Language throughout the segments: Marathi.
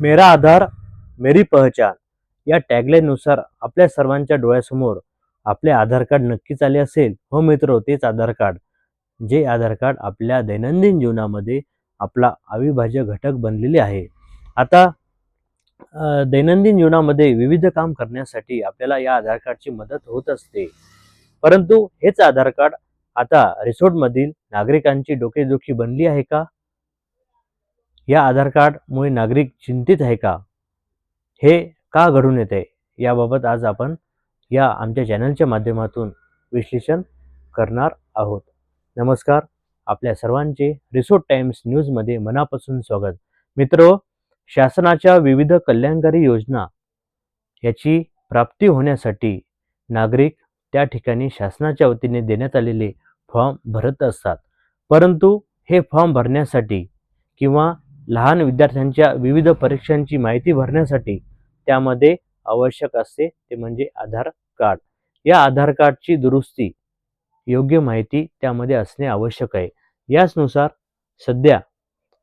मेरा आधार मेरी पहचान या टॅगलाईननुसार आपल्या सर्वांच्या डोळ्यासमोर आपले आधार कार्ड नक्कीच आले असेल. हो मित्र तेच आधार कार्ड. जे आधार कार्ड आपल्या दैनंदिन जीवनामध्ये आपला अविभाज्य घटक बनलेले आहे. आता दैनंदिन जीवनामध्ये विविध काम करण्यासाठी आपल्याला या आधार कार्डची मदत होत असते. परंतु हेच आधार कार्ड आता रिसोर्टमधील नागरिकांची डोकेदुखी बनली आहे का? या आधार कार्डमुळे नागरिक चिंतित आहे का? हे का घडून येते याबाबत आज आपण या आमच्या चॅनलच्या माध्यमातून विश्लेषण करणार आहोत. नमस्कार आपल्या सर्वांचे रिसोर्ट टाइम्स न्यूजमध्ये मनापासून स्वागत. मित्र शासनाच्या विविध कल्याणकारी योजना याची प्राप्ती होण्यासाठी नागरिक त्या ठिकाणी शासनाच्या वतीने देण्यात आलेले फॉर्म भरत असतात. परंतु हे फॉर्म भरण्यासाठी किंवा लहान विद्यार्थ्यांच्या विविध परीक्षांची माहिती भरण्यासाठी त्यामध्ये आवश्यक असते ते म्हणजे आधार कार्ड. या आधार कार्डची दुरुस्ती योग्य माहिती त्यामध्ये असणे आवश्यक आहे. याचनुसार सध्या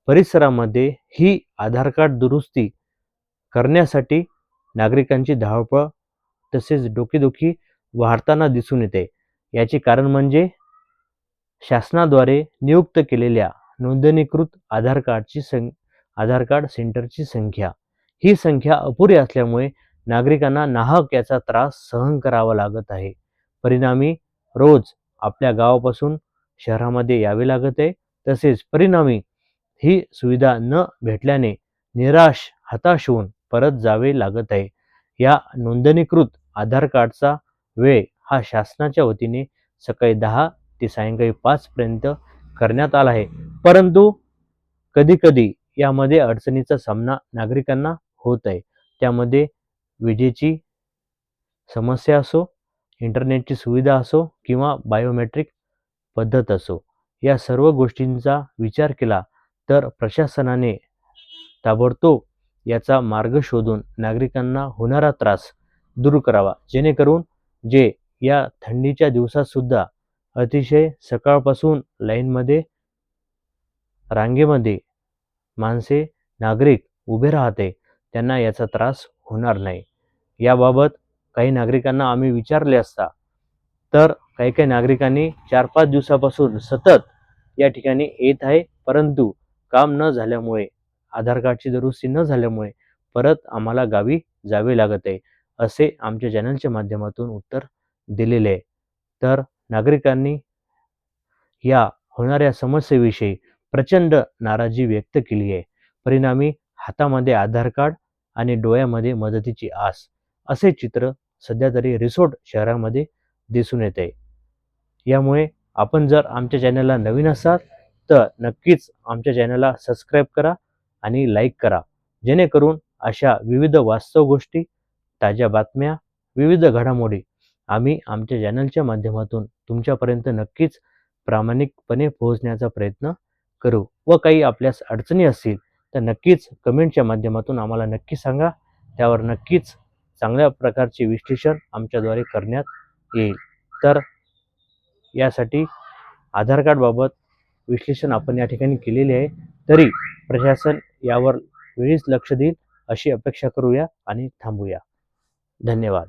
परिसरामध्ये ही आधार कार्ड दुरुस्ती करण्यासाठी नागरिकांची धावपळ तसेच डोकेदुखी वाढताना दिसून येते. याचे कारण म्हणजे शासनाद्वारे नियुक्त केलेल्या नोंदणीकृत आधार कार्डची सं आधार कार्ड सेंटरची संख्या. ही संख्या अपुरी असल्यामुळे नागरिकांना नाहक याचा त्रास सहन करावा लागत आहे. परिणामी रोज आपल्या गावापासून शहरामध्ये यावे लागत आहे. तसेच परिणामी ही सुविधा न भेटल्याने निराश हताश होऊन परत जावे लागत आहे. या नोंदणीकृत आधार कार्डचा वेळ हा शासनाच्या वतीने सकाळी दहा ते सायंकाळी पाचपर्यंत करण्यात आला आहे. परंतु कधीकधी यामध्ये अडचणीचा सामना नागरिकांना होत आहे. त्यामध्ये विजेची समस्या असो इंटरनेटची सुविधा असो किंवा बायोमेट्रिक पद्धत असो या सर्व गोष्टींचा विचार केला तर प्रशासनाने ताबडतोब याचा मार्ग शोधून नागरिकांना होणारा त्रास दूर करावा. जेणेकरून जे या थंडीच्या दिवसातसुद्धा अतिशय सकाळपासून लाईनमध्ये रांगेमध्ये माणसे नागरिक उभे राहते त्यांना याचा त्रास होणार नाही. याबाबत काही नागरिकांना आम्ही विचारले असता तर काही काही नागरिकांनी चार पाच दिवसापासून सतत या ठिकाणी येत आहे परंतु काम न झाल्यामुळे आधार कार्डची दुरुस्ती न झाल्यामुळे परत आम्हाला गावी जावे लागत आहे असे आमच्या चॅनलच्या माध्यमातून उत्तर दिलेले आहे. तर नागरिकांनी या होणाऱ्या समस्येविषयी प्रचंड नाराजी व्यक्त केली आहे. परिणामी हातामध्ये आधार कार्ड आणि डोळ्यामध्ये मदतीची आस असे चित्र सध्या तरी रिसोर्ट शहरामध्ये दिसून येत. आहे यामुळे आपण जर आमच्या चॅनलला नवीन असाल तर नक्कीच आमच्या चॅनलला सबस्क्राईब करा आणि लाईक करा. जेणेकरून अशा विविध वास्तव गोष्टी ताज्या बातम्या विविध घडामोडी आम्ही आमच्या चॅनलच्या माध्यमातून तुमच्यापर्यंत नक्कीच प्रामाणिकपणे पोहोचण्याचा प्रयत्न करू व काही आपल्यास अडचणी असतील तर नक्कीच कमेंटच्या माध्यमातून आम्हाला नक्की सांगा. त्यावर नक्कीच चांगल्या प्रकारचे विश्लेषण आमच्याद्वारे करण्यात येईल. तर यासाठी आधार कार्डबाबत विश्लेषण आपण या ठिकाणी केलेले आहे. तरी प्रशासन यावर वेळीच लक्ष देईल अशी अपेक्षा करूया आणि थांबूया. धन्यवाद.